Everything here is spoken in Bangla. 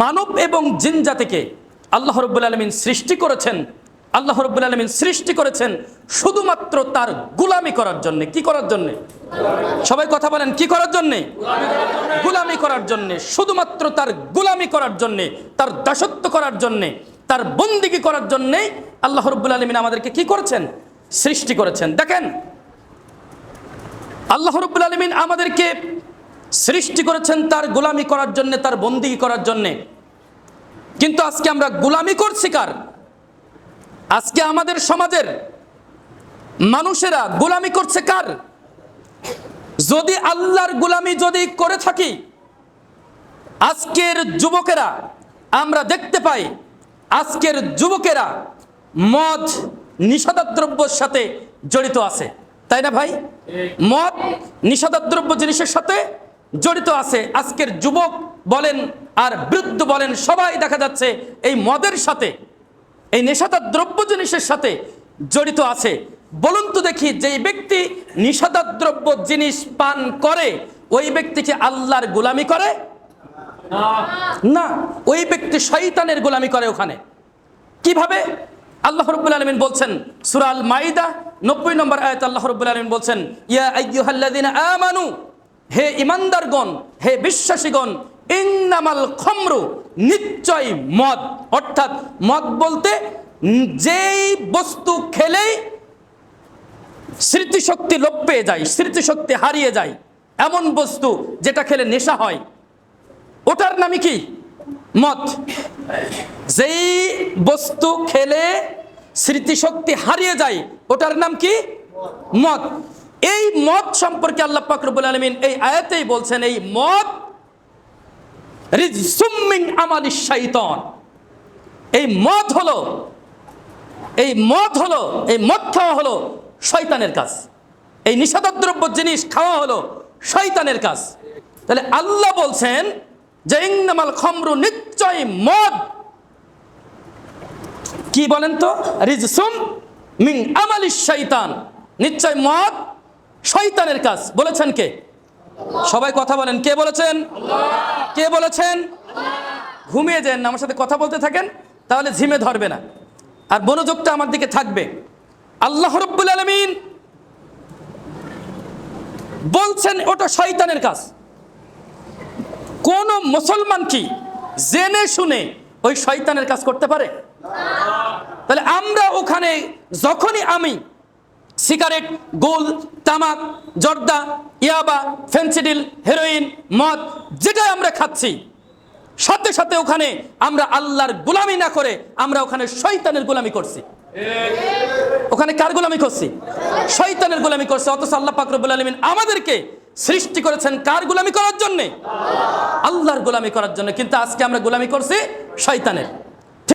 মানব এবং জিন জাতিকে আল্লাহ রব্বুল আলমিন সৃষ্টি করেছেন, আল্লাহ রব্বুল আলমিন সৃষ্টি করেছেন শুধুমাত্র তার গুলামি করার জন্যে। কি করার জন্যে? সবাই কথা বলেন, কি করার জন্যে? গুলামি করার জন্যে, শুধুমাত্র তার গুলামি করার জন্যে, তার দাসত্ব করার জন্যে, তার বন্দিগি করার জন্যেই আল্লাহ রব্বুল আলমিন আমাদেরকে কি করেছেন? সৃষ্টি করেছেন। দেখেন, আল্লাহ রব্বুল আলমিন আমাদেরকে সৃষ্টি করেছেন তার গোলামি করার জন্য, তার বন্দি করার জন্যে। কিন্তু আজকে আমরা গোলামি করছি কার? আজকে আমাদের সমাজের মানুষেরা গোলামি করছে কার? যদি আল্লাহর গোলামি যদি করে থাকি, আজকের যুবকেরা আমরা দেখতে পাই, আজকের যুবকেরা মদ, নিষেধাদ্রব্যের সাথে জড়িত আছে। তাই না ভাই? মদ, নিষেধাদ্রব্য জিনিসের সাথে জড়িত আছে। আজকের যুবক বলেন আর বৃদ্ধ বলেন, সবাই দেখা যাচ্ছে এই মদের সাথে, এই নেশাদার দ্রব্য জিনিসের সাথে জড়িত আছে। বলুন তো দেখি, যেই ব্যক্তি নিষেধাদ্রব্য জিনিস পান করে, ওই ব্যক্তিকে আল্লাহর গোলামি করে? না, ওই ব্যক্তি শয়তানের গোলামি করে ওখানে। কীভাবে? আল্লাহ রব্বুল আলমিন বলছেন সুরাল মাইদা নব্বই নম্বর আয়ত আল্লাহ রব্বুল আলমিন বলছেন, ইয়া আমানু হে ইমানদারগণ, হে বিশ্বাসীগণ, ইন্নামাল খমরু, নিশ্চয় মদ। অর্থাৎ মদ বলতে যেই বস্তু খেলেই স্মৃতিশক্তি লোপ পেয়ে যায়, স্মৃতিশক্তি হারিয়ে যায়, এমন বস্তু যেটা খেলে নেশা হয়। ওটার নামই কি? মদ। যেই বস্তু খেলে স্মৃতিশক্তি হারিয়ে যায়, ওটার নাম কি? মদ। এই মদ সম্পর্কে আল্লাহ পাকরবুল আলমিন এই আয়াতেই বলছেন, এই মদ রিজসুম্মিন আমালি শাইতান। এই মদ হলো, এই মদ হলো, এই মদ খাওয়া হলো শয়তানের কাজ। এই নিষেধাদ্রব্য জিনিস খাওয়া হলো শয়তানের কাজ। তাহলে আল্লাহ বলছেন যে ইন্নামাল খমরু নিশ্চয় মদ। কি বলেন তো? রিজসুম মিং আমালি শৈতান নিশ্চয় মদ শয়তানের কাজ। বলেছেন কে? সবাই কথা বলেন। কে বলেছেন? কে বলেছেন? ঘুমিয়ে যান, আমার সাথে কথা বলতে থাকেন, তাহলে ঝিমে ধরবে না। আর মনোযোগটা আমার দিকে থাকবে। আল্লাহ রব্বুল আলমিন বলছেন, ওটা শয়তানের কাজ। কোন মুসলমান কি জেনে শুনে ওই শয়তানের কাজ করতে পারে? তাহলে আমরা ওখানে, যখনই আমি সিগারেট, গোল, তামাক, জর্দা, ইয়াবা, ফেন্সিডিল, হেরোইন, মদ, যেটাই আমরা খাচ্ছি, সাথে সাথে ওখানে আমরা আল্লাহর গোলামি না করে আমরা ওখানে শয়তানের গোলামি করছি। ওখানে কার গোলামি করছি? শয়তানের গোলামি করছে। অথচ আল্লাহ পাকরবুল আলমিন আমাদেরকে সৃষ্টি করেছেন কার গোলামি করার জন্যে? আল্লাহর গোলামি করার জন্য। কিন্তু আজকে আমরা গোলামি করছি শয়তানের।